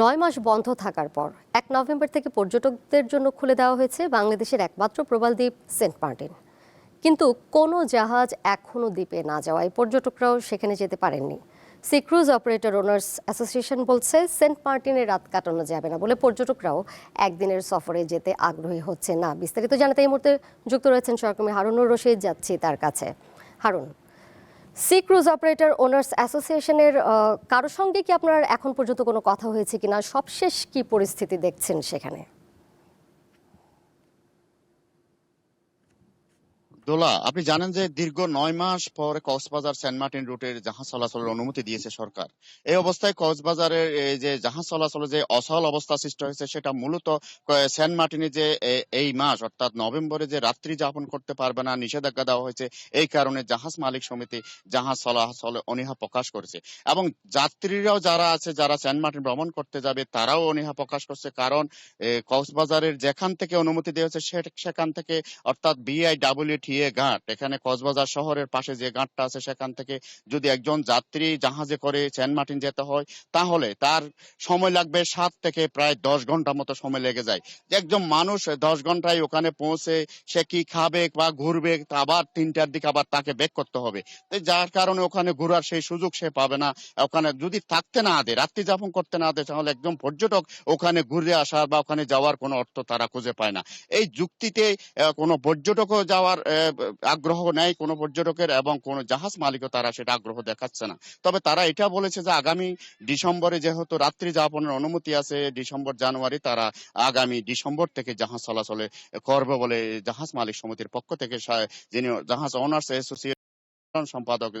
নয় মাস বন্ধ থাকার পর এক নভেম্বর থেকে পর্যটকদের জন্য খুলে দেওয়া হয়েছে বাংলাদেশের একমাত্র প্রবাল দ্বীপ সেন্ট মার্টিন। কিন্তু কোনো জাহাজ এখনও দ্বীপে না যাওয়ায় পর্যটকরাও সেখানে যেতে পারেননি। Sea cruise operator owners association বলছে, সেন্ট মার্টিনে রাত কাটানো যাবে না বলে পর্যটকরাও একদিনের সফরে যেতে আগ্রহী হচ্ছে না। বিস্তারিত জানাতে এই মুহূর্তে যুক্ত রয়েছেন সহকর্মী হারুনুর রশিদ, যাচ্ছি তার কাছে। Harun. Sea cruise operator owners অ্যাসোসিয়েশনের কারোর সঙ্গে কি আপনার এখন পর্যন্ত কোনো কথা হয়েছে কিনা? সবশেষ কি পরিস্থিতি দেখছেন সেখানে? দোলা, আপনি জানেন যে দীর্ঘ নয় মাস পর কক্সবাজার সেন্ট মার্টিন রুটের জাহাজ চলাচলের অনুমতি দিয়েছে সরকার। এই অবস্থায় কক্সবাজারের যে জাহাজ চলাচলে যে অসহল অবস্থা সৃষ্টি হয়েছে, সেটা মূলত সেন্ট মার্টিনে যে এই মাস, অর্থাৎ নভেম্বরে যে রাত্রি যাপন করতে পারবে না, নিষেধাজ্ঞা দেওয়া হয়েছে, এই কারণে জাহাজ মালিক সমিতি জাহাজ চলাচলে অনীহা প্রকাশ করেছে। এবং যাত্রীরাও যারা আছে, যারা সেন্ট মার্টিন ভ্রমণ করতে যাবে, তারাও অনীহা প্রকাশ করছে, কারণ কক্সবাজারের যেখান থেকে অনুমতি দেওয়া হয়েছে সেখান থেকে, অর্থাৎ বিআইডাব্লিউ টিএ ঘাট এখানে কক্সবাজার শহরের পাশে যে ঘাটটা আছে সেখান থেকে যদি একজন যাত্রী জাহাজে করে সেন্ট মার্টিন যেতে হয়, তাহলে তার সময় লাগবে সাত থেকে প্রায় দশ ঘণ্টা মতো সময় লেগে যায়। একজন মানুষ দশ ঘন্টায় ওখানে পৌঁছে সে কি খাবে বা ঘুরবে, আবার তিনটার দিকে আবার তাকে বেক করতে হবে। যার কারণে ওখানে ঘোরার সেই সুযোগ সে পাবে না। ওখানে যদি থাকতে না দেয়, রাত্রি যাপন করতে না দেয়, তাহলে একজন পর্যটক ওখানে ঘুরে আসার বা ওখানে যাওয়ার কোনো অর্থ তারা খুঁজে পায় না। এই যুক্তিতে কোনো পর্যটকও যাওয়ার আগ্রহ নেই কোনো পর্যটকের এবং কোনো জাহাজ মালিকও তারা সেটা আগ্রহ দেখাচ্ছে না। তবে তারা এটা বলেছে যে আগামী ডিসেম্বরে যেহেতু রাত্রি যাপনের অনুমতি আছে, ডিসেম্বর, জানুয়ারি তারা আগামী ডিসেম্বর থেকে জাহাজ চলাচলে করবে বলে জাহাজ মালিক সমিতির পক্ষ থেকে যিনি জাহাজ অনার্স ওনার্স অ্যাসোসিয়েশন সম্পাদক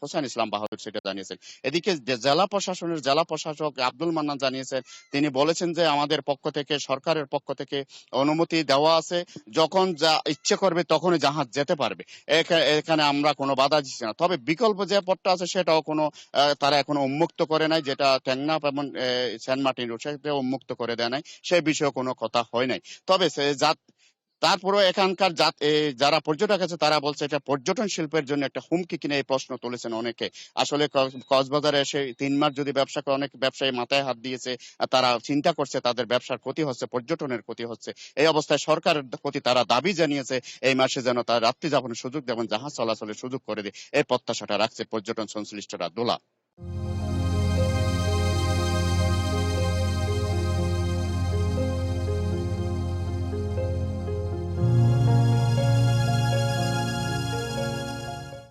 হোসেন ইসলাম বাহাদুর সেটা জানিয়েছেন। এদিকে জেলা প্রশাসনের, জেলা প্রশাসক আব্দুল মান্নান জানিয়েছেন, তিনি বলেছেন যে আমাদের পক্ষ থেকে, সরকারের পক্ষ থেকে অনুমতি দেওয়া আছে। যখন যা ইচ্ছে করবে তখনই জাহাজ যেতে পারবে। এখানে আমরা কোনো বাধা দিচ্ছি না। তবে বিকল্প যে পথটা আছে সেটাও কোনো তারা এখনও উন্মুক্ত করে নাই, যেটা টেংনাপ এবং সেন্ট মার্টিন রোড সেটা উন্মুক্ত করে দেয় নাই। সে বিষয়ে কোনো কথা হয় নাই। তবে যাত তারপরেও এখানকার যারা পর্যটক আছে, তারা বলছে এটা পর্যটন শিল্পের জন্য একটা হুমকি কিনে এই প্রশ্ন তুলেছেন অনেকে। আসলে কক্সবাজারে এসে তিন মাস যদি ব্যবসা করে, অনেক ব্যবসায়ী মাথায় হাত দিয়েছে তারা চিন্তা করছে তাদের ব্যবসার ক্ষতি হচ্ছে, পর্যটনের ক্ষতি হচ্ছে। এই অবস্থায় সরকারের প্রতি তারা দাবি জানিয়েছে, এই মাসে যেন তার রাত্রি যাপনের সুযোগ যেমন জাহাজ চলাচলের সুযোগ করে দেয়, এই প্রত্যাশাটা রাখছে পর্যটন সংশ্লিষ্টরা। দোলা।